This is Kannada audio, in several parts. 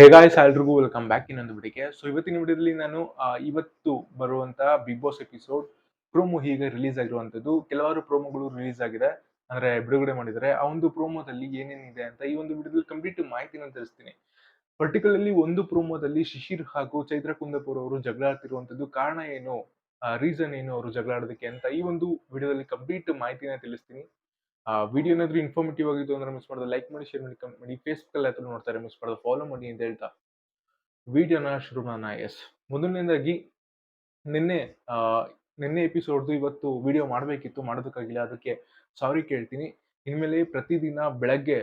ಹೇಗಾಯ್ಸ್ ಎಲ್ರಿಗೂ ವೆಲ್ಕಮ್ ಬ್ಯಾಕ್ ಇನ್ನೊಂದು ಬಿಡಿಕೆ ಸೊ ಇವತ್ತಿನ ವಿಡಿಯೋದಲ್ಲಿ ನಾನು ಇವತ್ತು ಬರುವಂತ ಬಿಗ್ ಬಾಸ್ ಎಪಿಸೋಡ್ ಪ್ರೋಮೋ ಹೀಗೆ ರಿಲೀಸ್ ಆಗಿರುವಂತದ್ದು. ಕೆಲವಾರು ಪ್ರೋಮೋಗಳು ರಿಲೀಸ್ ಆಗಿದೆ. ಅಂದ್ರೆ ಬಿಡುಗಡೆ ಮಾಡಿದ್ದಾರೆ. ಆ ಒಂದು ಪ್ರೋಮೋದಲ್ಲಿ ಏನೇನಿದೆ ಅಂತ ಈ ಒಂದು ವಿಡಿಯೋದಲ್ಲಿ ಕಂಪ್ಲೀಟ್ ಮಾಹಿತಿನ ತಿಳಿಸ್ತೀನಿ. ಪರ್ಟಿಕ್ಯುಲರ್ಲಿ ಒಂದು ಪ್ರೋಮೋದಲ್ಲಿ ಶಿಶಿರ್ ಹಾಗೂ ಚೈತ್ರ ಕುಂದಪುರ್ ಅವರು ಜಗಳ ಆಡ್ತಿರುವಂತದ್ದು ಕಾರಣ ಏನು ರೀಸನ್ ಏನು ಅವರು ಜಗಳ ಆಡೋದಕ್ಕೆ ಅಂತ ಈ ಒಂದು ವಿಡಿಯೋದಲ್ಲಿ ಕಂಪ್ಲೀಟ್ ಮಾಹಿತಿನ ತಿಳಿಸ್ತೀನಿ. ಆ ವಿಡಿಯೋ ಏನಾದರೂ ಇನ್ಫಾರ್ಮೇಟಿವ್ ಆಗಿತ್ತು ಅಂದ್ರೆ ಮಿಸ್ ಮಾಡೋದು ಲೈಕ್ ಮಾಡಿ ಶೇರ್ ಮಾಡಿ ಕಮೆಂಟ್ ಮಾಡಿ ಫೇಸ್ಬುಕ್ ಅಲ್ಲಿ ಹತ್ರ ನೋಡ್ತಾರೆ ಮಿಸ್ ಮಾಡೋದು ಫಾಲೋ ಮಾಡಿ ಅಂತ ಹೇಳ್ತಾ. ವಿಡಿಯೋನ ಶುರು ಮಾಡೋಣ ಎಸ್ ಮೊದಲನೇದಾಗಿ ನಿನ್ನೆ ನಿನ್ನೆ ಎಪಿಸೋಡ್ದು ಇವತ್ತು ವಿಡಿಯೋ ಮಾಡಬೇಕಿತ್ತು, ಮಾಡೋದಕ್ಕಾಗಿಲ್ಲ, ಅದಕ್ಕೆ ಸಾರಿ ಕೇಳ್ತೀನಿ. ಇನ್ಮೇಲೆ ಪ್ರತಿದಿನ ಬೆಳಗ್ಗೆ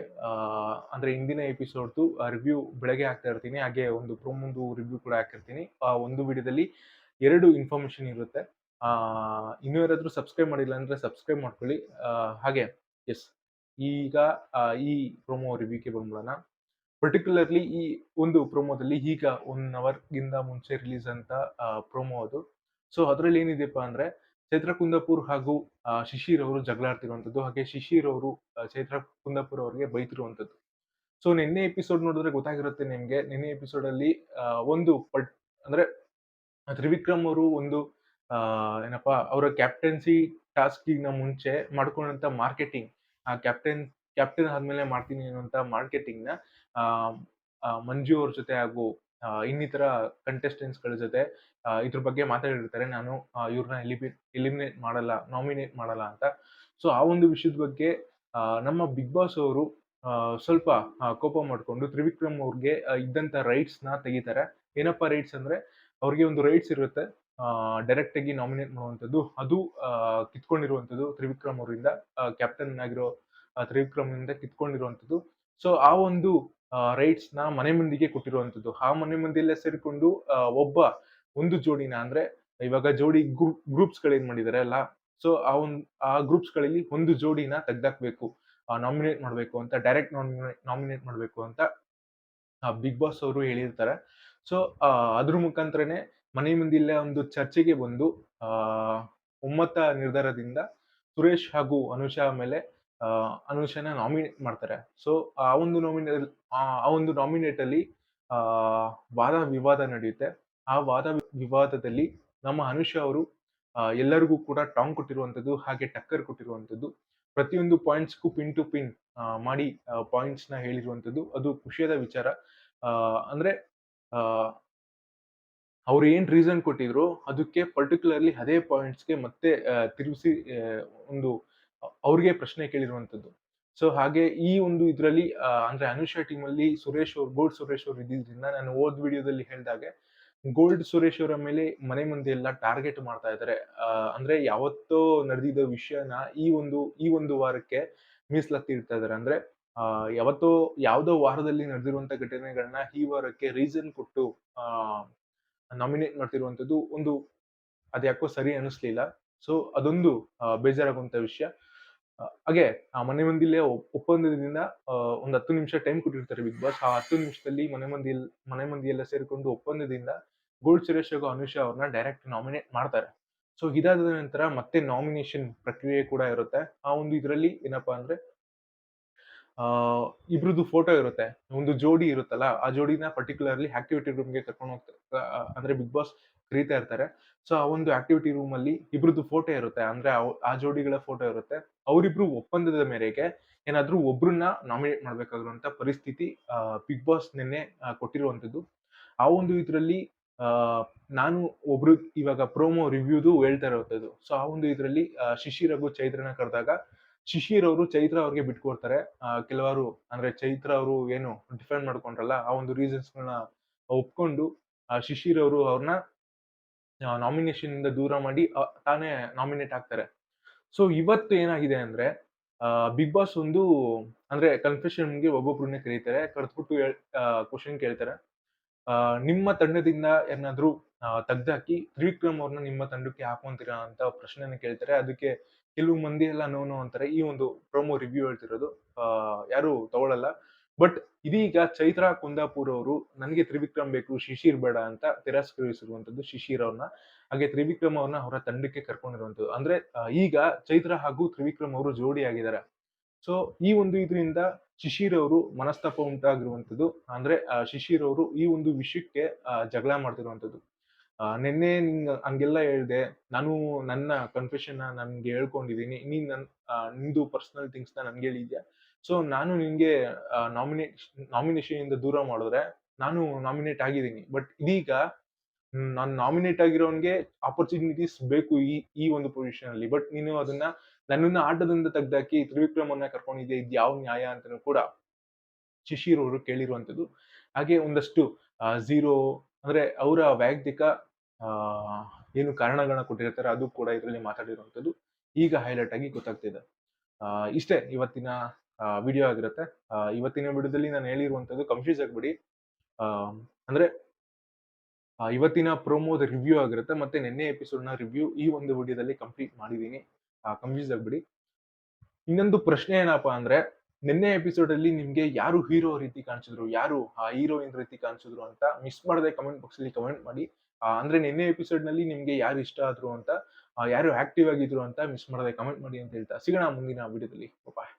ಅಂದರೆ ಹಿಂದಿನ ಎಪಿಸೋಡ್ದು ರಿವ್ಯೂ ಬೆಳಗ್ಗೆ ಹಾಕ್ತಾ ಇರ್ತೀನಿ. ಹಾಗೆ ಒಂದು ಪ್ರೊಮೊಂದು ರಿವ್ಯೂ ಕೂಡ ಹಾಕಿರ್ತೀನಿ. ಆ, ಒಂದು ವಿಡಿಯೋದಲ್ಲಿ ಎರಡು ಇನ್ಫಾರ್ಮೇಷನ್ ಇರುತ್ತೆ. ಇನ್ನೂ ಯಾರಾದರೂ ಸಬ್ಸ್ಕ್ರೈಬ್ ಮಾಡಿಲ್ಲ ಅಂದ್ರೆ ಸಬ್ಸ್ಕ್ರೈಬ್ ಮಾಡ್ಕೊಳ್ಳಿ. ಹಾಗೆ. ಎಸ್ ಈಗ ಈ ಪ್ರೊಮೋ ರಿವ್ಯೂಗೆ ಬಂದ್ಬಿಡೋಣ. ಪರ್ಟಿಕ್ಯುಲರ್ಲಿ ಈ ಒಂದು ಪ್ರೊಮೋದಲ್ಲಿ ಈಗ ಒನ್ ಅವರ್ಗಿಂತ ಮುಂಚೆ ರಿಲೀಸ್ ಅಂತ ಪ್ರೊಮೋ ಅದು. ಸೊ ಅದರಲ್ಲಿ ಏನಿದೆಪ್ಪ ಅಂದ್ರೆ, ಚೈತ್ರ ಕುಂದಾಪುರ್ ಹಾಗೂ ಶಿಶಿರ್ ಅವರು ಜಗಳಾಡ್ತಿರುವಂಥದ್ದು ಹಾಗೆ ಶಿಶಿರ್ ಅವರು ಚೈತ್ರ ಕುಂದಾಪುರ್ ಅವರಿಗೆ ಬೈತಿರುವಂಥದ್ದು. ಸೊ ನಿನ್ನೆ ಎಪಿಸೋಡ್ ನೋಡಿದ್ರೆ ಗೊತ್ತಾಗಿರುತ್ತೆ ನಿಮ್ಗೆ. ನಿನ್ನೆ ಎಪಿಸೋಡ್ ಅಲ್ಲಿ ಒಂದು ಪಟ್, ಅಂದ್ರೆ, ತ್ರಿವಿಕ್ರಮ್ ಅವರು ಒಂದು ಏನಪ್ಪ, ಅವರ ಕ್ಯಾಪ್ಟನ್ಸಿ ಟಾಸ್ಕಿನ ಮುಂಚೆ ಮಾಡ್ಕೊಂಡಂತ ಮಾರ್ಕೆಟಿಂಗ್ ಆ ಕ್ಯಾಪ್ಟನ್ ಕ್ಯಾಪ್ಟನ್ ಆದ್ಮೇಲೆ ಮಾಡ್ತೀನಿ ಅನ್ನುವಂತ ಮಾರ್ಕೆಟಿಂಗ್ನ ಮಂಜು ಅವ್ರ ಜೊತೆ ಹಾಗೂ ಇನ್ನಿತರ ಕಂಟೆಸ್ಟೆಂಟ್ಸ್ಗಳ ಜೊತೆ ಇದ್ರ ಬಗ್ಗೆ ಮಾತಾಡಿರ್ತಾರೆ. ನಾನು ಇವ್ರನ್ನ ಎಲಿಮಿನೇಟ್ ಮಾಡಲ್ಲ ನಾಮಿನೇಟ್ ಮಾಡಲ್ಲ ಅಂತ. ಸೊ ಆ ಒಂದು ವಿಷಯದ ಬಗ್ಗೆ ನಮ್ಮ ಬಿಗ್ ಬಾಸ್ ಅವರು ಸ್ವಲ್ಪ ಕೋಪ ಮಾಡಿಕೊಂಡು ತ್ರಿವಿಕ್ರಮ್ ಅವ್ರಿಗೆ ಇದ್ದಂತ ರೈಟ್ಸ್ನ ತೆಗಿತಾರೆ. ಏನಪ್ಪ ರೈಟ್ಸ್ ಅಂದ್ರೆ ಅವ್ರಿಗೆ ಒಂದು ರೈಟ್ಸ್ ಇರುತ್ತೆ. ಡೈರೆಕ್ಟ್ ಆಗಿ ನಾಮಿನೇಟ್ ಮಾಡುವಂಥದ್ದು. ಅದು ಕಿತ್ಕೊಂಡಿರುವಂಥದ್ದು ತ್ರಿವಿಕ್ರಮ್ ಅವರಿಂದ. ಕ್ಯಾಪ್ಟನ್ ಆಗಿರೋ ತ್ರಿವಿಕ್ರಮ್ ಇಂದ ಕಿತ್ಕೊಂಡಿರುವಂಥದ್ದು. ಸೊ ಆ ಒಂದು ರೈಟ್ಸ್ನ ಮನೆ ಮಂದಿಗೆ ಕೊಟ್ಟಿರುವಂಥದ್ದು. ಆ ಮನೆ ಮಂದಿಯಲ್ಲೇ ಸೇರಿಕೊಂಡು ಒಬ್ಬ ಒಂದು ಜೋಡಿನ ಅಂದ್ರೆ, ಇವಾಗ ಜೋಡಿ ಗ್ರೂಪ್ಸ್ಗಳು ಏನ್ ಮಾಡಿದಾರೆ ಅಲ್ಲ? ಸೊ ಆ ಒಂದು, ಆ ಗ್ರೂಪ್ಸ್ಗಳಲ್ಲಿ ಒಂದು ಜೋಡಿನ ತೆಗ್ದಾಕ್ಬೇಕು. ನಾಮಿನೇಟ್ ಮಾಡ್ಬೇಕು ಅಂತ ಡೈರೆಕ್ಟ್ ನಾಮಿನೇಟ್ ಮಾಡ್ಬೇಕು ಅಂತ ಬಿಗ್ ಬಾಸ್ ಅವರು ಹೇಳಿರ್ತಾರೆ. ಸೊ ಅದ್ರ ಮುಖಾಂತರನೇ ಮನೆ ಮುಂದಿಲ್ಲೇ ಒಂದು ಚರ್ಚೆಗೆ ಬಂದು ಒಮ್ಮತ ನಿರ್ಧಾರದಿಂದ ಸುರೇಶ್ ಹಾಗೂ ಅನುಷಾ ಮೇಲೆ ಅನುಷಾನ ನಾಮಿನೇಟ್ ಮಾಡ್ತಾರೆ. ಸೊ, ಆ ಒಂದು ನಾಮಿನೇಟ್ ಆ ಒಂದು ನಾಮಿನೇಟ್ ಅಲ್ಲಿ ವಾದ ವಿವಾದ ನಡೆಯುತ್ತೆ. ಆ ವಾದ ವಿವಾದದಲ್ಲಿ ನಮ್ಮ ಅನುಷಾ ಅವರು ಎಲ್ಲರಿಗೂ ಕೂಡ ಟಾಂಗ್ ಕೊಟ್ಟಿರುವಂತದ್ದು ಹಾಗೆ ಟಕ್ಕರ್ ಕೊಟ್ಟಿರುವಂತದ್ದು ಪ್ರತಿಯೊಂದು ಪಾಯಿಂಟ್ಸ್ಗೂ ಪಿನ್ ಟು ಪಿನ್ ಮಾಡಿ ಪಾಯಿಂಟ್ಸ್ನ ಹೇಳಿರುವಂತದ್ದು ಅದು ಖುಷಿಯಾದ ವಿಚಾರ. ಅಂದ್ರೆ ಅವ್ರು ಏನ್ ರೀಸನ್ ಕೊಟ್ಟಿದ್ರು, ಅದಕ್ಕೆ ಪರ್ಟಿಕ್ಯುಲರ್ಲಿ ಅದೇ ಪಾಯಿಂಟ್ಸ್ಗೆ ಮತ್ತೆ ತಿರುಗಿಸಿ ಒಂದು ಅವ್ರಿಗೆ ಪ್ರಶ್ನೆ ಕೇಳಿರುವಂಥದ್ದು ಸೊ ಹಾಗೆ ಈ ಒಂದು ಇದರಲ್ಲಿ ಅಂದ್ರೆ ಅನುಷಾ ಟೀಮ್ ಅಲ್ಲಿ ಸುರೇಶ್ ಅವ್ರು ಗೋಲ್ಡ್ ಸುರೇಶ್ ಅವ್ರು ಇದ್ದಿದ್ರಿಂದ ನಾನು ಓದ್ ವಿಡಿಯೋದಲ್ಲಿ ಹೇಳಿದಾಗೆ ಗೋಲ್ಡ್ ಸುರೇಶ್ ಅವರ ಮೇಲೆ ಮನೆ ಮುಂದೆ ಎಲ್ಲ ಟಾರ್ಗೆಟ್ ಮಾಡ್ತಾ ಇದ್ದಾರೆ ಅಂದ್ರೆ ಯಾವತ್ತೋ ನಡೆದಿದ್ದ ವಿಷಯನ ಈ ಒಂದು ಈ ಒಂದು ವಾರಕ್ಕೆ ಮೀಸಲಾತಿ ಇಡ್ತಾ ಇದ್ದಾರೆ ಅಂದ್ರೆ ಯಾವತ್ತೋ ಯಾವುದೋ ವಾರದಲ್ಲಿ ನಡೆದಿರುವಂತ ಘಟನೆಗಳನ್ನ ಈ ವಾರಕ್ಕೆ ರೀಸನ್ ಕೊಟ್ಟು ನಾಮಿನೇಟ್ ಮಾಡ್ತಿರುವಂತದ್ದು ಒಂದು ಅದ್ಯಾಕೋ ಸರಿ ಅನಿಸ್ಲಿಲ್ಲ ಸೊ ಅದೊಂದು ಬೇಜಾರಾಗುವಂತ ವಿಷಯ. ಹಾಗೆ, ಆ, ಮನೆ ಮಂದಿಲೇ ಒಪ್- ಒಪ್ಪಂದದಿಂದ ಒಂದು ಹತ್ತು ನಿಮಿಷ ಟೈಮ್ ಕೊಟ್ಟಿರ್ತಾರೆ ಬಿಗ್ ಬಾಸ್ ಆ ಹತ್ತು ನಿಮಿಷದಲ್ಲಿ ಮನೆ ಮಂದಿ ಮನೆ ಮಂದಿ ಎಲ್ಲ ಸೇರಿಕೊಂಡು ಒಪ್ಪಂದದಿಂದ ಗೋಲ್ಡ್ ಸುರೇಶ್ ಹಾಗೂ ಅನುಷಾ ಅವ್ರನ್ನ ಡೈರೆಕ್ಟ್ ನಾಮಿನೇಟ್ ಮಾಡ್ತಾರೆ. ಸೊ ಇದಾದ ನಂತರ ಮತ್ತೆ ನಾಮಿನೇಷನ್ ಪ್ರಕ್ರಿಯೆ ಕೂಡ ಇರುತ್ತೆ. ಆ ಒಂದು ಇದರಲ್ಲಿ ಏನಪ್ಪಾ ಅಂದ್ರೆ ಇಬ್ರದ್ದು ಫೋಟೋ ಇರುತ್ತೆ. ಒಂದು ಜೋಡಿ ಇರುತ್ತಲ್ಲ, ಆ ಜೋಡಿನ ಪರ್ಟಿಕ್ಯುಲರ್ಲಿ ಆಕ್ಟಿವಿಟಿ ರೂಮ್ಗೆ ಕರ್ಕೊಂಡು ಹೋಗ್ತಾರೆ ಅಂದ್ರೆ ಬಿಗ್ ಬಾಸ್ ಕರೀತಾ ಇರ್ತಾರೆ. ಸೊ ಆ ಒಂದು ಆಕ್ಟಿವಿಟಿ ರೂಮ್ ಅಲ್ಲಿ ಇಬ್ರದ್ದು ಫೋಟೋ ಇರುತ್ತೆ. ಅಂದ್ರೆ ಆ ಜೋಡಿಗಳ ಫೋಟೋ ಇರುತ್ತೆ. ಅವರಿಬ್ರು ಒಪ್ಪಂದದ ಮೇರೆಗೆ ಏನಾದ್ರೂ ಒಬ್ರನ್ನ ನಾಮಿನೇಟ್ ಮಾಡ್ಬೇಕಾಗಿರುವಂತ ಪರಿಸ್ಥಿತಿ ಬಿಗ್ ಬಾಸ್ ನಿನ್ನೆ ಕೊಟ್ಟಿರುವಂತದ್ದು ಆ ಒಂದು ಇದರಲ್ಲಿ ನಾನು ಒಬ್ರು ಇವಾಗ ಪ್ರೋಮೋ ರಿವ್ಯೂದು ಹೇಳ್ತಾ ಇರುವಂತದ್ದು ಸೊ ಆ ಒಂದು ಇದರಲ್ಲಿ ಶಿಶಿ ರಘು ಚೈತ್ರನ ಕರೆದಾಗ ಶಿಶಿರ್ ಅವರು ಚೈತ್ರ ಅವ್ರಿಗೆ ಬಿಟ್ಕೊಡ್ತಾರೆ. ಕೆಲವರು ಅಂದ್ರೆ ಚೈತ್ರ ಅವರು ಏನು ಡಿಫೆಂಡ್ ಮಾಡ್ಕೊಂಡ್ರಲ್ಲ, ಆ ಒಂದು ರೀಸನ್ಸ್ ಒಪ್ಕೊಂಡು ಶಿಶಿರ್ ಅವರು ಅವ್ರನ್ನ ನಾಮಿನೇಷನ್ ಇಂದ ದೂರ ಮಾಡಿ ತಾನೇ ನಾಮಿನೇಟ್ ಆಗ್ತಾರೆ. ಸೊ ಇವತ್ತು ಏನಾಗಿದೆ ಅಂದ್ರೆ ಬಿಗ್ ಬಾಸ್ ಒಂದು ಅಂದ್ರೆ ಕನ್ಫೆಷನ್ಗೆ ಒಬ್ಬೊಬ್ರನ್ನೇ ಕರೀತಾರೆ, ಕರೆದ್ಬಿಟ್ಟು ಕ್ವಶನ್ ಕೇಳ್ತಾರೆ. ನಿಮ್ಮ ತಂಡದಿಂದ ಏನಾದ್ರೂ ತೆಗ್ದಾಕಿ, ತ್ರಿವಿಕ್ರಮ್ ಅವ್ರನ್ನ ನಿಮ್ಮ ತಂಡಕ್ಕೆ ಹಾಕೊಂತೀರಾ ಅಂತ ಪ್ರಶ್ನೆನ ಕೇಳ್ತಾರೆ. ಅದಕ್ಕೆ ಕೆಲವು ಮಂದಿ ಎಲ್ಲ ನೋ ನೋ ಅಂತಾರೆ. ಈ ಒಂದು ಪ್ರೊಮೋ ರಿವ್ಯೂ ಹೇಳ್ತಿರೋದು. ಯಾರು ತಗೊಳ್ಳಲ್ಲ ಬಟ್ ಇದೀಗ ಚೈತ್ರ ಕುಂದಾಪುರ್ ಅವರು ನನಗೆ ತ್ರಿವಿಕ್ರಮ್ ಬೇಕು, ಶಿಶಿರ್ ಬೇಡ ಅಂತ ತಿರಸ್ಕರಿಸಿರುವಂತದ್ದು ಶಿಶಿರ್ ಅವ್ರನ್ನ. ಹಾಗೆ ತ್ರಿವಿಕ್ರಮ್ ಅವ್ರನ್ನ ಅವರ ತಂಡಕ್ಕೆ ಕರ್ಕೊಂಡಿರುವಂತದ್ದು ಅಂದ್ರೆ ಈಗ ಚೈತ್ರ ಹಾಗೂ ತ್ರಿವಿಕ್ರಮ್ ಅವರು ಜೋಡಿ ಆಗಿದ್ದಾರೆ. ಸೊ ಈ ಒಂದು ಇದರಿಂದ ಶಿಶಿರ್ ಅವರು ಮನಸ್ತಾಪ ಉಂಟಾಗಿರುವಂತದ್ದು ಅಂದ್ರೆ ಶಿಶಿರ್ ಅವರು ಈ ಒಂದು ವಿಷಯಕ್ಕೆ ಜಗಳ ಮಾಡ್ತಿರುವಂತದ್ದು ನಿನ್ನೆ ನಿಂಗ್ ಹಂಗೆಲ್ಲ ಹೇಳ್ದೆ, ನಾನು ನನ್ನ ಕನ್ಫೆಷನ್ ನನ್ಗೆ ಹೇಳ್ಕೊಂಡಿದ್ದೀನಿ ನೀನ್ ನನ್ ನಿಂದು ಪರ್ಸನಲ್ ಥಿಂಗ್ಸ್ನ ನನ್ಗೆ ಹೇಳಿದ್ಯಾ? ಸೊ ನಾನು ನಿನ್ಗೆ ನಾಮಿನೇಷನ್ ಇಂದ ದೂರ ಮಾಡಿದ್ರೆ ನಾನು ನಾಮಿನೇಟ್ ಆಗಿದ್ದೀನಿ. ಬಟ್ ಇದೀಗ ನಾನು ನಾಮಿನೇಟ್ ಆಗಿರೋನ್ಗೆ ಆಪರ್ಚುನಿಟೀಸ್ ಬೇಕು ಈ ಈ ಒಂದು ಪೊಸಿಷನ್ ಅಲ್ಲಿ ಬಟ್ ನೀನು ಅದನ್ನ, ನನ್ನನ್ನ ಆಟದಿಂದ ತೆಗ್ದಾಕಿ ತ್ರಿವಿಕ್ರಮನ್ನ ಕರ್ಕೊಂಡಿದ್ದೆ ಇದು ಯಾವ ನ್ಯಾಯ ಅಂತಲೂ ಕೂಡ ಶಿಶಿರ್ ಅವರು ಕೇಳಿರುವಂತದ್ದು ಹಾಗೆ ಒಂದಷ್ಟು ಝೀರೋ ಅಂದ್ರೆ ಅವರ ವೈಯಕ್ತಿಕ ಏನು ಕಾರಣಗಳನ್ನ ಕೊಟ್ಟಿರ್ತಾರೆ, ಅದು ಕೂಡ ಇದರಲ್ಲಿ ಮಾತಾಡಿರುವಂತದ್ದು ಈಗ ಹೈಲೈಟ್ ಆಗಿ ಗೊತ್ತಾಗ್ತಿದೆ. ಇಷ್ಟೇ ಇವತ್ತಿನ ವಿಡಿಯೋ ಆಗಿರುತ್ತೆ. ಇವತ್ತಿನ ವಿಡಿಯೋದಲ್ಲಿ ನಾನು ಹೇಳಿರುವಂಥದ್ದು ಕನ್ಫ್ಯೂಸ್ ಆಗ್ಬಿಡಿ. ಅಂದ್ರೆ ಇವತ್ತಿನ ಪ್ರೋಮೋದ ರಿವ್ಯೂ ಆಗಿರುತ್ತೆ. ಮತ್ತೆ ನಿನ್ನೆ ನ ರಿವ್ಯೂ ಈ ಒಂದು ವಿಡಿಯೋದಲ್ಲಿ ಕಂಪ್ಲೀಟ್ ಮಾಡಿದೀನಿ ಕನ್ಫ್ಯೂಸ್ ಆಗ್ಬಿಡಿ. ಇನ್ನೊಂದು ಪ್ರಶ್ನೆ ಏನಪ್ಪಾ ಅಂದ್ರೆ, ನಿನ್ನೆ ಎಪಿಸೋಡ್ ಅಲ್ಲಿ ನಿಮ್ಗೆ ಯಾರು ಹೀರೋ ರೀತಿ ಕಾಣಿಸಿದ್ರು? ಯಾರು, ಆ ಹೀರೋಯಿನ್ ರೀತಿ ಕಾಣಿಸಿದ್ರು ಅಂತ ಮಿಸ್ ಮಾಡದೆ ಕಮೆಂಟ್ ಬಾಕ್ಸ್ ಅಲ್ಲಿ ಕಮೆಂಟ್ ಮಾಡಿ. ಅಂದ್ರೆ ನಿನ್ನೆ ಎಪಿಸೋಡ್ನಲ್ಲಿ ನಿಮ್ಗೆ ಯಾರು ಇಷ್ಟ ಆದ್ರು ಅಂತ ಯಾರು ಆಕ್ಟಿವ್ ಆಗಿದ್ರು ಅಂತ ಮಿಸ್ ಮಾಡದೆ ಕಮೆಂಟ್ ಮಾಡಿ ಅಂತ ಹೇಳ್ತಾ ಸಿಗೋಣ ಮುಂದಿನ ವಿಡಿಯೋದಲ್ಲಿ ಬಾಯ್